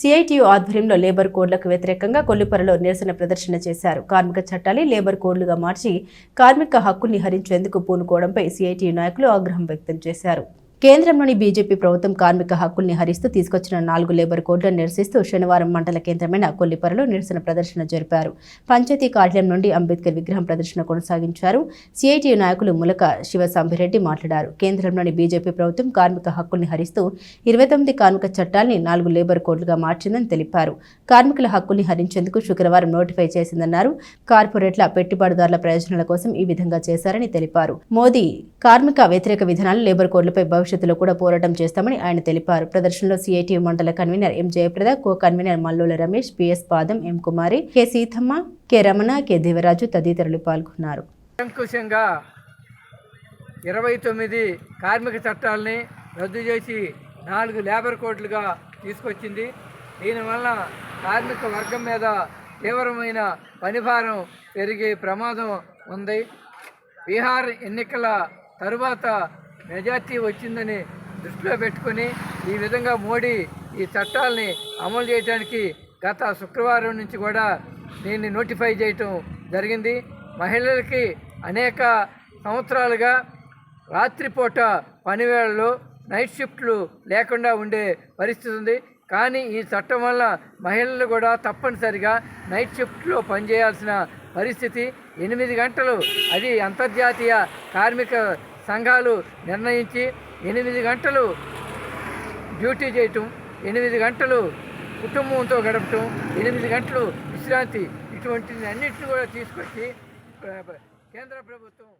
CITU ఆధ్వర్యంలో labour కోడ్లకు వ్యతిరేకంగా కొల్లిపరలో నిరసన ప్రదర్శన చేశారు. కార్మిక చట్టాలే లేబర్ కోడ్లుగా మార్చి కార్మిక హక్కుల్ని హరించేందుకు పూనుకోవడంపై సిఐటియు నాయకులు ఆగ్రహం వ్యక్తం చేశారు. కేంద్రంలోని బీజేపీ ప్రభుత్వం కార్మిక హక్కుల్ని హరిస్తూ తీసుకొచ్చిన నాలుగు లేబర్ కోడ్లను నిరసిస్తూ శనివారం మండల కేంద్రమైన కొల్లిపరలో నిరసన ప్రదర్శన జరిపారు. పంచాయతీ కార్యాలయం నుండి అంబేద్కర్ విగ్రహం ప్రదర్శన కొనసాగించారు. సిఐటియు నాయకులు ములక శివసాంబిరెడ్డి మాట్లాడారు. కేంద్రంలోని బీజేపీ ప్రభుత్వం కార్మిక హక్కుల్ని హరిస్తూ ఇరవై తొమ్మిది కార్మిక చట్టాల్ని నాలుగు లేబర్ కోడ్లుగా మార్చిందని తెలిపారు. కార్మికుల హక్కుల్ని హరించేందుకు శుక్రవారం నోటిఫై చేసిందన్నారు. కార్పొరేట్ల పెట్టుబడిదారుల ప్రయోజనాల కోసం ఈ విధంగా చేశారని తెలిపారు. మోదీ కార్మిక వ్యతిరేక విధానాలు లేబర్ కోడ్లపై భవిష్యత్తులో కూడా పోరాటం చేస్తామని ఆయన తెలిపారు. ప్రదర్శనలో సిఐటియు మండల convener M Jayaprada co convener Mallula Ramesh PS పాదం M Kumari K. Seethamma K. Ramana K. Devaraju తదితరులు పాల్గొన్నారు. అంకుశంగా ఇరవై తొమ్మిది కార్మిక చట్టాలని రద్దు చేసి నాలుగు లేబర్ కోడ్లుగా తీసుకొచ్చింది. దీనివల్ల కార్మిక వర్గం మీద తీవ్రమైన పనిభారం పెరిగే ప్రమాదం ఉంది. బీహార్ ఎన్నికల తరువాత మెజార్టీ వచ్చిందని దృష్టిలో పెట్టుకొని ఈ విధంగా మోడీ ఈ చట్టాలని అమలు చేయడానికి గత శుక్రవారం నుంచి కూడా దీన్ని నోటిఫై చేయటం జరిగింది. మహిళలకి అనేక సంవత్సరాలుగా రాత్రిపూట పనివేళలు నైట్ షిఫ్ట్లు లేకుండా ఉండే పరిస్థితి ఉంది. కానీ ఈ చట్టం వల్ల మహిళలు కూడా తప్పనిసరిగా నైట్ షిఫ్ట్లో పనిచేయాల్సిన పరిస్థితి. ఎనిమిది గంటలు అది అంతర్జాతీయ కార్మిక సంఘాలు నిర్ణయించి ఎనిమిది గంటలు డ్యూటీ చేయటం ఎనిమిది గంటలు కుటుంబంతో గడపటం ఎనిమిది గంటలు విశ్రాంతి ఇటువంటి అన్నింటిని కూడా తీసుకొచ్చి కేంద్ర ప్రభుత్వం